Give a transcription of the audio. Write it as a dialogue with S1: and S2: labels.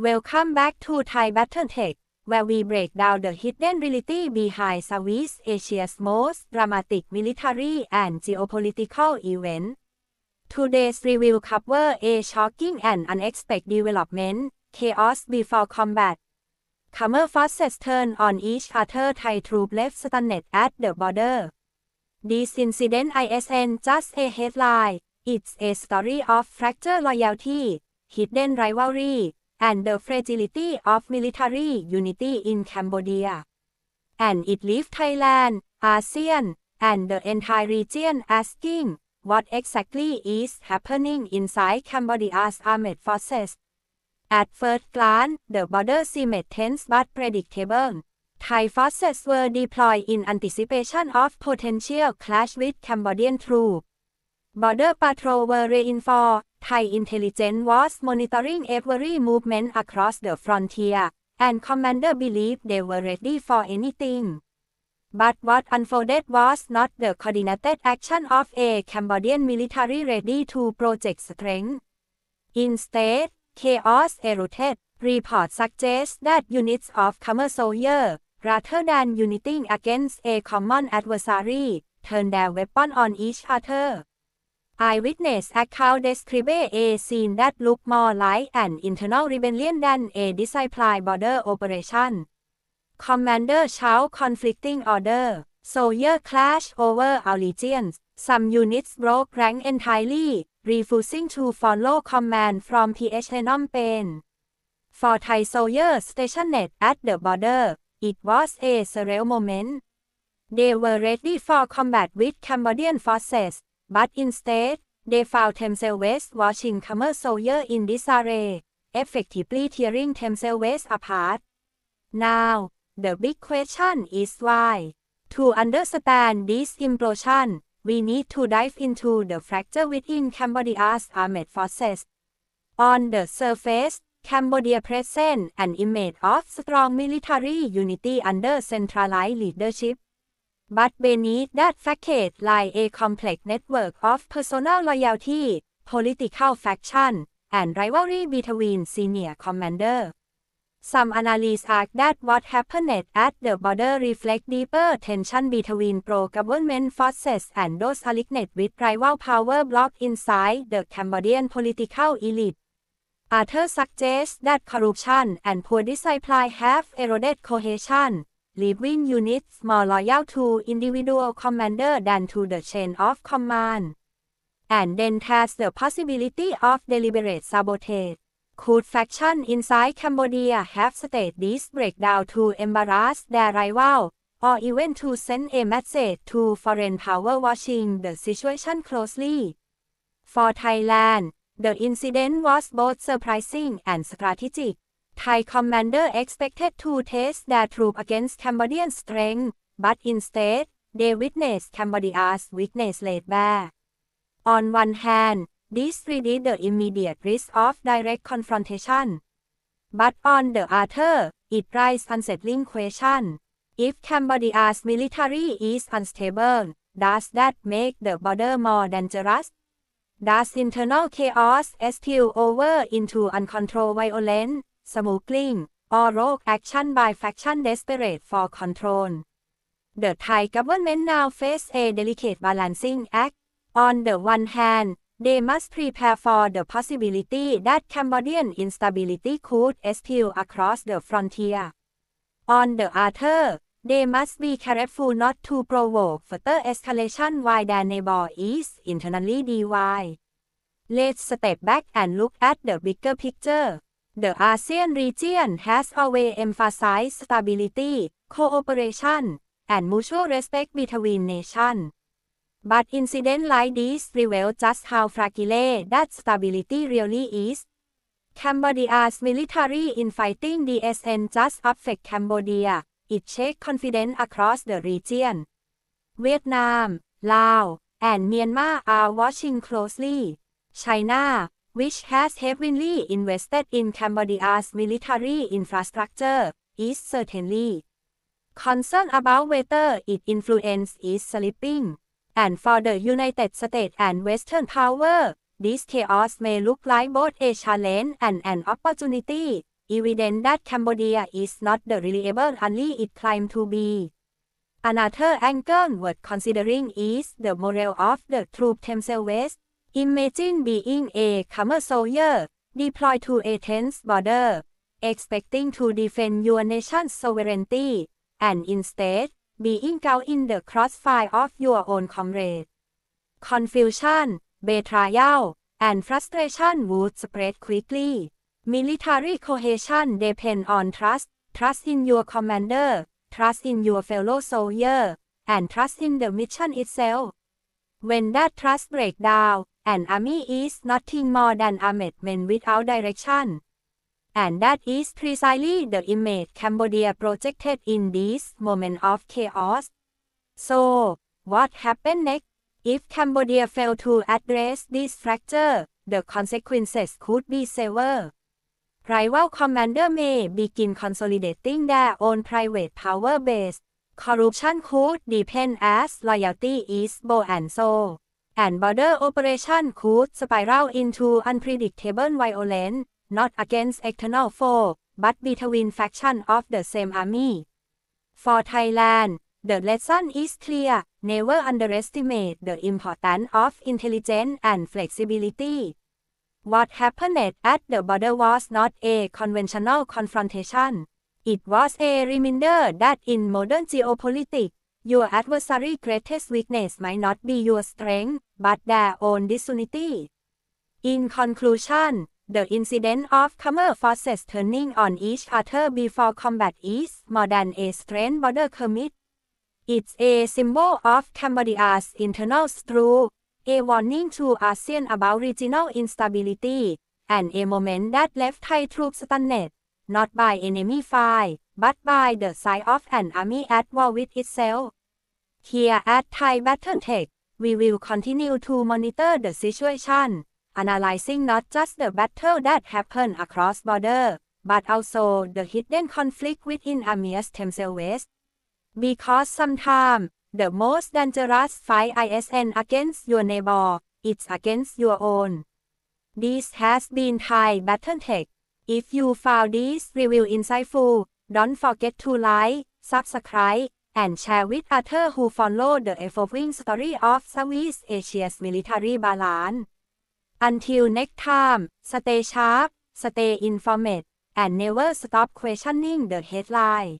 S1: Welcome back to Thai Battletech, where we break down the hidden reality behind Southeast Asia's most dramatic military and geopolitical event. Today's review cover a shocking and unexpected development, chaos before combat. Khmer forces turn on each other Thai troops left stunned at the border. This incident isn't just a headline, it's a story of fractured loyalty, hidden rivalry, and the fragility of military unity in Cambodia. And it leaves Thailand, ASEAN, and the entire region asking, what exactly is happening inside Cambodia's armed forces? At first glance, the border seemed tense but predictable. Thai forces were deployed in anticipation of potential clash with Cambodian troops. Border patrol were reinforced, Thai intelligence was monitoring every movement across the frontier, and commander believed they were ready for anything. But what unfolded was not the coordinated action of a Cambodian military ready to project strength. Instead, chaos erupted. Reports suggest that units of Khmer soldiers, rather than uniting against a common adversary, turned their weapon on each other. Eyewitness account describe a scene that looked more like an internal rebellion than a disciplined border operation. Commander shout conflicting order. Soldier clash over allegiance. Some units broke rank entirely, refusing to follow command from PH Phnom Penh. For Thai soldiers stationed at the border, it was a surreal moment. They were ready for combat with Cambodian forces, but instead, they found themselves watching Khmer soldiers in disarray, effectively tearing themselves apart. Now, the big question is why? To understand this implosion, we need to dive into the fracture within Cambodia's armed forces. On the surface, Cambodia presents an image of strong military unity under centralized leadership. But beneath that facade lie a complex network of personal loyalty, political faction, and rivalry between senior commanders. Some analysts argue that what happened at the border reflects deeper tension between pro-government forces and those aligned with rival power blocs inside the Cambodian political elite. Others suggest that corruption and poor discipline have eroded cohesion, leaving units more loyal to individual commander than to the chain of command. And then there's the possibility of deliberate sabotage. Could factions inside Cambodia have staged this breakdown to embarrass their rival, or even to send a message to foreign power watching the situation closely? For Thailand, the incident was both surprising and strategic. Thai commander expected to test their troops against Cambodian strength, but instead, they witnessed Cambodia's weakness laid bare. On one hand, this reduced the immediate risk of direct confrontation. But on the other, it raised unsettling question. If Cambodia's military is unstable, does that make the border more dangerous? Does internal chaos spill over into uncontrolled violence? Smuggling, rogue action by faction desperate for control. The Thai government now face a delicate balancing act. On the one hand, they must prepare for the possibility that Cambodian instability could spill across the frontier. On the other, they must be careful not to provoke further escalation while their neighbor is internally divided. Let's step back and look at the bigger picture. The ASEAN region has always emphasized stability, cooperation, and mutual respect between nations. But incidents like this reveal just how fragile that stability really is. Cambodia's military infighting DSN just affect Cambodia. It shakes confidence across the region. Vietnam, Laos, and Myanmar are watching closely. China, which has heavily invested in Cambodia's military infrastructure, is certainly concerned about whether its influence is slipping. And for the United States and Western power, this chaos may look like both a challenge and an opportunity. evident that Cambodia is not the reliable ally it claimed to be. Another angle worth considering is the morale of the troops themselves. Imagine being a common soldier deployed to a tense border, expecting to defend your nation's sovereignty, and instead being caught in the crossfire of your own comrades. Confusion, betrayal, and frustration would spread quickly. Military cohesion depends on trust, trust in your commander, trust in your fellow soldier, and trust in the mission itself. When that trust breaks down, an army is nothing more than armed men without direction. And that is precisely the image Cambodia projected in this moment of chaos. So, what happened next? If Cambodia failed to address this fracture, the consequences could be severe. Rival commander may begin consolidating their own private power base. Corruption could deepen as loyalty is bow and so. And border operation could spiral into unpredictable violence, not against external foe, but between factions of the same army. For Thailand, the lesson is clear. Never underestimate the importance of intelligence and flexibility. What happened at the border was not a conventional confrontation. It was a reminder that in modern geopolitics, your adversary's greatest weakness might not be your strength, but their own disunity. In conclusion, the incident of Khmer forces turning on each other before combat is more than a strained border commit. It's a symbol of Cambodia's internal struggle a warning to ASEAN about regional instability, and a moment that left Thai troops stunned, not by enemy fire, but by the sight of an army at war with itself. Here at Thai Battletech, we will continue to monitor the situation, analyzing not just the battle that happened across border, but also the hidden conflict within armies themselves. Because sometimes, The most dangerous fight ISN against your neighbor, it's against your own. This has been Thai Battletech. If you found this review insightful, don't forget to like, subscribe, and share with others who follow the evolving story of Southeast Asia's military balance. Until next time, stay sharp, stay informed, and never stop questioning the headline.